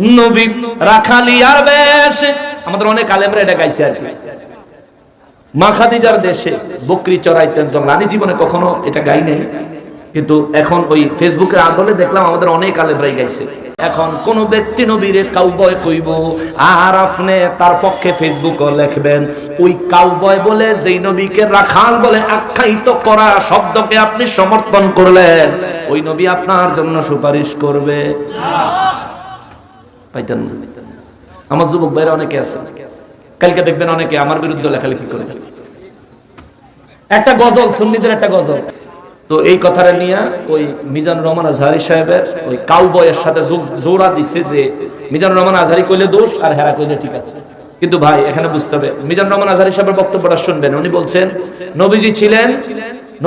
নবী রাখালিয়ার বেশ। আমাদের অনেক আলেমরা এটা গাইছে আর কি। মা খাদিজার দেশে বকরি চড়াইতেন জঙ্গল। আমি জীবনে কখনো এটা গাই নাই। কিন্তু এখন ওই ফেসবুকের আদলে দেখলাম আমাদের অনেক আলেমরাই গাইছে। এখন কোন ব্যক্তি নবীরে কাউবয় কইব, আর আপনি তার পক্ষে ফেসবুকও লিখবেন। ওই কাউবয় বলে, যেই নবীকে রাখাল বলে আখ্যায়িত করা শব্দকে আপনি সমর্থন করলেন। ওই নবী আপনার জন্য সুপারিশ করবে। পাইতেন না। আমার যুবক ভাইরা অনেকে আছে। কালকে দেখবেন অনেকে আমার বিরুদ্ধে লেখালেখি করে। একটা গজল, সুন্নিদের একটা গজল। তো এই কথাটা নিয়ে ওই মিজানুর রহমান আজহারি সাহেবের ওই কাউবয়ের সাথে জোড়া দিচ্ছে যে মিজানুর রহমান আজহারি কইলে দোষ আর হেরা কইলে ঠিক আছে। কিন্তু ভাই, এখানে বুঝতে হবে, মিজানুর রহমান আজহারি সাহেবের বক্তব্যটা শুনবেন। উনি বলছেন, নবীজি ছিলেন,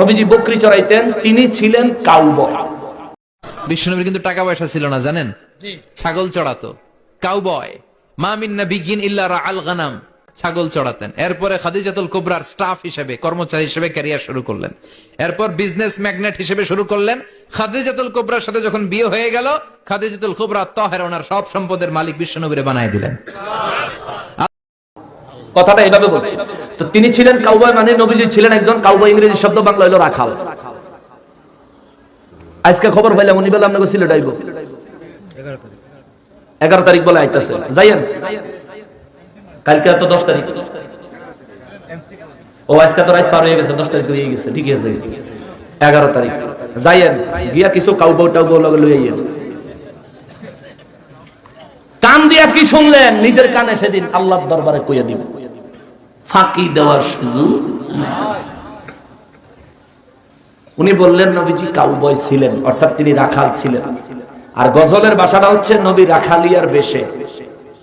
নবীজি বকরি চড়াইতেন, তিনি ছিলেন কাউবয় বিষ্ণুনবীর কিন্তু টাকা পয়সা ছিল না, জানেন? ছাগল চড়াতো। কাউবয় মামিন নাবিগিন ইল্লা আল গানাম। ছাগল চড়াতেন। এরপরে খাদিজাতুল কুবরার স্টাফ হিসেবে কর্মচারী হিসেবে ক্যারিয়ার শুরু করলেন। এরপর বিজনেস ম্যাগনেট হিসেবে শুরু করলেন। খাদিজাতুল কুবরার সাথে যখন বিয়ে হয়ে গেল খাদিজাতুল কুবরা তহের ওনার সব সম্পদের মালিক বিষ্ণুনবীরে বানায় দিলেন। কথাটা এভাবে বলছি। তো তিনি ছিলেন কাউবয় মানে নবীজি ছিলেন একজন কাউবয় ইংরেজি শব্দ বাংলা হলো রাখাল। আজকে খবর পাইলাম উনি বললাম আপনাকে সিলেট আইব। এগারো তারিখ বলে আইতাছে। যাইয়েন। কালকে তো দশ তারিখ। ও, আজকে তো রাত পার হয়ে গেছে, দশ তারিখ হয়ে গেছে, ঠিক আছে। এগারো তারিখ। যাইয়েন, গিয়া কিছু কাউবয় টাউবয় লগে লই আইয়েন। কান দিয়া কি শুনলেন? নিজের কানে সেদিন আল্লাহর দরবারে কইয়া দিব। ফাঁকি দেওয়ার সুযোগ উনি বললেন, নবীজি কাউবয় ছিলেন, অর্থাৎ তিনি রাখাল ছিলেন। আর গজলের বাসাটা হচ্ছে নবী রাখালিয়ার বেশে।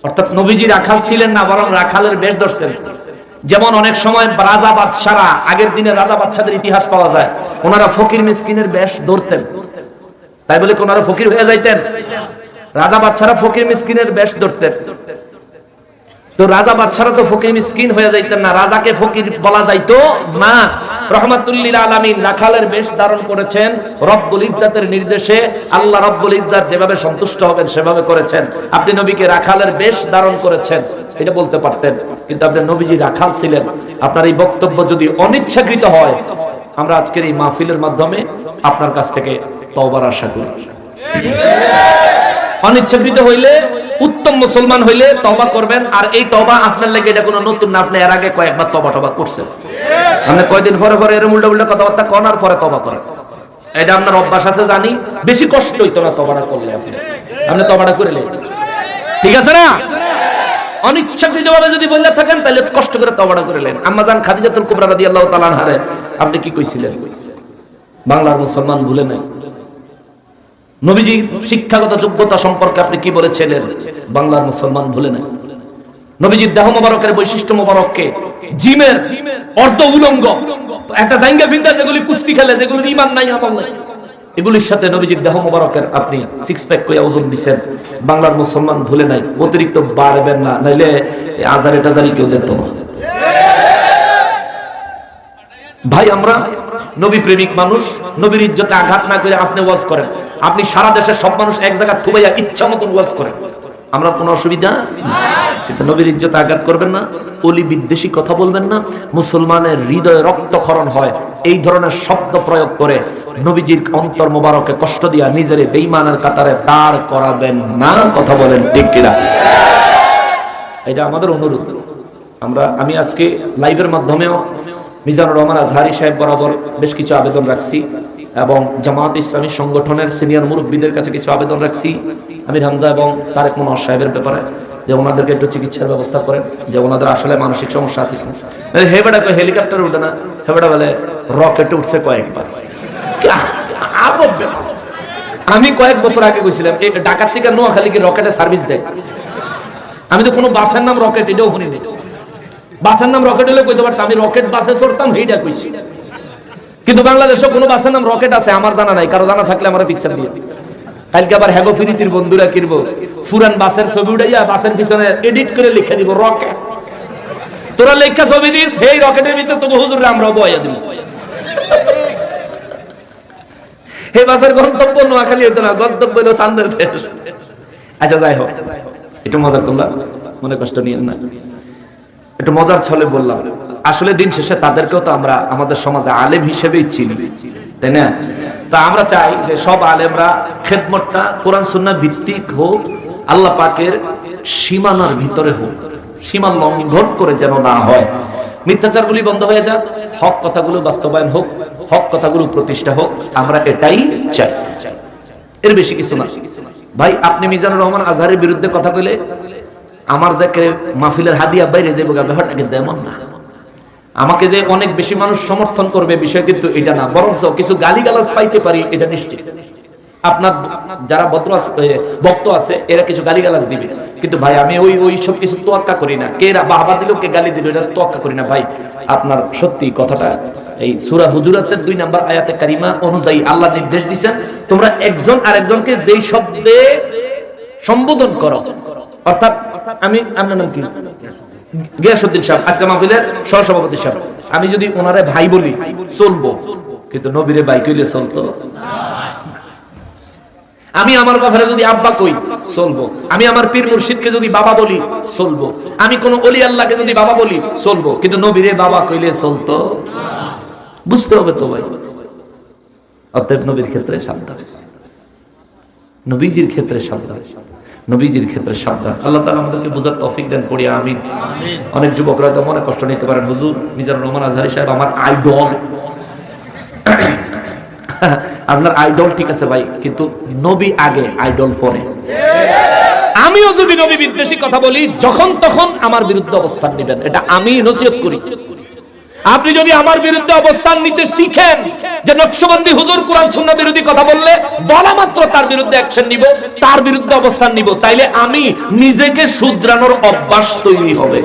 অর্থাৎ নবীজি রাখাল ছিলেন না, বরং রাখালের বেশ ধরছেন। যেমন অনেক সময় রাজা বাদশারা, আগের দিনে রাজা বাদশাদের ইতিহাস পাওয়া যায়, ওনারা ফকির মিসকিনের বেশ ধরতেন। তাই বলে ওনারা ফকির হয়ে যাইতেন? রাজা বাচ্চারা ফকির মিসকিনের বেশ ধরতেন। তো রাজা বাচ্চারা তো ফকির মিসকিন হয়ে যাইতেন না, রাজাকে ফকির বলা যাইতো না। রহমাতুল্লিল রাখালের বেশ ধারণ করেছেন। রব্বুল নির্দেশে আল্লাহ রব্বুল যেভাবে সন্তুষ্ট হবেন, সেভাবে করেছেন। আপনি নবীকে রাখালের বেশ ধারণ করেছেন, এটা বলতে পারতেন। কিন্তু আপনি নবীজি রাখাল ছিলেন। আপনার এই বক্তব্য যদি অনিচ্ছাকৃত হয়, আমরা আজকের এই মাহফিলের মাধ্যমে আপনার কাছ থেকে তওবার আশা করি। অনিচ্ছাকৃত হইলে, উত্তম মুসলমান হইলে তবা করবেন। আর এই তবা আপনার লেগে এটা কোনো নতুন না, আপনি এর আগে কয়েকবার তবা টবা করছেন। আপনি কয়দিন পরে পরে এরম উল্টা উল্টা কথাবার্তা কনার পরে তবা করেন। এটা আপনার অভ্যাস আছে, জানি। বেশি কষ্ট হইতো না তবাটা করলে আপনি। আপনি তবাটা করে নেন। ঠিক আছে না? যদি বললে থাকেন, তাহলে কষ্ট করে তবাটা আম্মা জান খাদিজাতুল কুবরা আনহারে আপনি কি কইছিলেন? বাংলার মুসলমান ভুলে নাই? নবীজি শিক্ষাগত যোগ্যতা সম্পর্কে আপনি কি বলেছিলেন? বাংলার মুসলমান ভুলে না নবীজির দেহ মোবারকের বৈশিষ্ট্য মোবারককে জিমের অর্ধ উলঙ্গ। একটা জাইঙ্গা ফিন্দা যেগুলি কুস্তি খেলে যেগুলো ইমান নাই আমল নাই। এগুলির সাথে নবীজির দেহ মোবারকের আপনি সিক্স প্যাক করে ওজন দিচ্ছেন বাংলার মুসলমান ভুলে নাই, অতিরিক্ত বাড়বেন না, নাইলে আজারে টাজারি কেউ দিত না। ভাই, আমরা নবী প্রেমিক মানুষ, নবীর ইজ্জতে আঘাত না করে আপনি ওয়াজ করেন। আপনি সারা দেশের সব মানুষ এক জায়গায় থুবাইয়া ইচ্ছা মতন ওয়াজ করেন। আমরা কোনো অসুবিধা? কিন্তু নবীর ইজ্জতে আঘাত করবেন না। অলি বিদ্বেষী কথা বলবেন না। মুসলমানের হৃদয়ে রক্তক্ষরণ হয়। এই ধরনের শব্দ প্রয়োগ করে নবীজির অন্তর মোবারকে কষ্ট দিয়া নিজের বেইমানের কাতারে দাঁড় করাবেন না। কথা বলেন ঠিক কিনা? এটা আমাদের অনুরোধ। আমরা, আমি আজকে লাইভের মাধ্যমেও মিজানুর রহমান আজহারি সাহেব বরাবর বেশ কিছু আবেদন রাখছি। এবং জামাত ইসলামী সংগঠনের সিনিয়র মুরব্বীদের কাছে কিছু আবেদন রাখছি। আমির হামজা এবং তারেক মনোহর সাহেবের ব্যাপারে যে ওনাদেরকে একটু চিকিৎসার ব্যবস্থা করেন, যে ওনাদের আসলে মানসিক সমস্যা আছে কিনা। হেবেটা কয় হেলিকপ্টার উঠে না? হেবেটা বলে, রকেটে উঠছে কয়েকবার। কি। আমি কয়েক বছর আগে গেছিলাম, এই ঢাকার থেকে নোয়াখালীকে রকেটে সার্ভিস দেয়। আমি তো কোনো বাসের নাম রকেট, এটাও শুনিনি। বাসের নাম রকেট হলে কইতে পারতাম, আমি রকেট বাসে চড়তাম সেইটা কইছি। কিন্তু বাংলাদেশে কোনো বাসের নাম রকেট আছে, আমার জানা নাই, কারও জানা থাকলে আমরা পিকচার দিয়ে। কালকে আবার হ্যাগো ফিরিতির বন্ধুরা কিনবো ফুরান বাসের ছবি উঠাইয়া বাসের পিছনে এডিট করে লিখে দিব, রকেট। তোরা লেখা ছবি দিস, সেই রকেটের ভিতরে তবু হুজুরে আমরা বয়া দিব। হে বাসের গন্তব্য নোয়াখালী হতো না, গন্তব্য হলো চান্দের দেশ। আচ্ছা যাই হোক, একটু মজা করলাম, মনে কষ্ট নিয়ে না। একটু মজার ছলে বললাম, আসলে দিন শেষে তাদেরকেও তো আমরা আমাদের সমাজে আলেম হিসেবেই চিনি, তাই না? তা আমরা চাই যে সব আলেমরা খেদমতটা কোরআন, সুন্নাহ ভিত্তিক হোক, আল্লাহ পাকের সীমানার ভিতরে হোক, সীমা লঙ্ঘন করে যেন না হয়। মিথ্যাচারগুলি বন্ধ হয়ে যাক, হক কথাগুলো বাস্তবায়ন হোক, হক কথাগুলো প্রতিষ্ঠা হোক, আমরা এটাই চাই। এর বেশি কিছু না। ভাই, আপনি মিজানুর রহমান আজহারের বিরুদ্ধে কথা কইলে আমার যে কে- মাহফিলের হাদিয়া বাইরে যে বোগা ব্যাপারটা কিন্তু না। আমাকে যে অনেক বেশি মানুষ সমর্থন করবে বিষয় কিন্তু এটা না। বরং কিছু গালিগালাজ পাইতে পারি, এটা নিশ্চিত। আপনার যারা ভদ্র ভক্ত আছে, এরা কিছু গালিগালাজ দিবে। কিন্তু ভাই, আমি ওই ওই সব কিছু তোয়াক্কা করি না। কে বাহবা দিল কে গালি দিল এটা তোয়াক্কা করি না। ভাই, আপনার সত্যি কথাটা, এই সুরা হুজুরাতের দুই নাম্বার আয়াতে কারিমা অনুযায়ী আল্লাহ নির্দেশ দিচ্ছেন তোমরা একজন আরেকজনকে যেই শব্দে সম্বোধন করো অর্থাৎ আমি, আপনার নাম কি? গিয়াসুদ্দিন সাহেব। আজকে মাহফিলের সহসভাপতি সাহেব। আমি যদি ওনারে ভাই বলি, চলবো। কিন্তু নবীরে ভাই কইলে চলতো। আমি আমার ব্যাপারে যদি আব্বা কই, চলবো। আমি আমার পীর মুর্শিদকে যদি বাবা বলি, চলবো। আমি কোন অলি আল্লাহকে যদি বাবা বলি, চলবো। কিন্তু নবীরে বাবা কইলে চলতো। বুঝতে হবে তো ভাই। অতএব নবীর ক্ষেত্রে সাবধান। নবীজির ক্ষেত্রে সাবধান। নবীজির ক্ষেত্রে সাবধান। আল্লাহ তাআলা আমাদেরকে বোঝার তৌফিক দেন পড়িয়া আমিন। অনেক যুবকরা তো মনে কষ্ট নিতে পারেন হুজুর মিজানুর রহমান আজহারি সাহেব আমার আইডল। আপনার আইডল ঠিক আছে ভাই কিন্তু নবী আগে আইডল পরে। আমিও যদি নবী বিদ্বেষী কথা বলি যখন তখন আমার বিরুদ্ধে অবস্থান নেবেন। এটা আমি নসিহত করি। আপনি যদি আমার বিরুদ্ধে অবস্থান নিতে শিখেন যে নকশবন্দি হুজুর কোরআন সুন্নাহ বিরোধী কথা বললে, বলা মাত্র তার বিরুদ্ধে অ্যাকশন নিব, তার বিরুদ্ধে অবস্থান নিব, তাইলে আমি নিজেকে শুধরানোর অভ্যাস তৈরি হবে।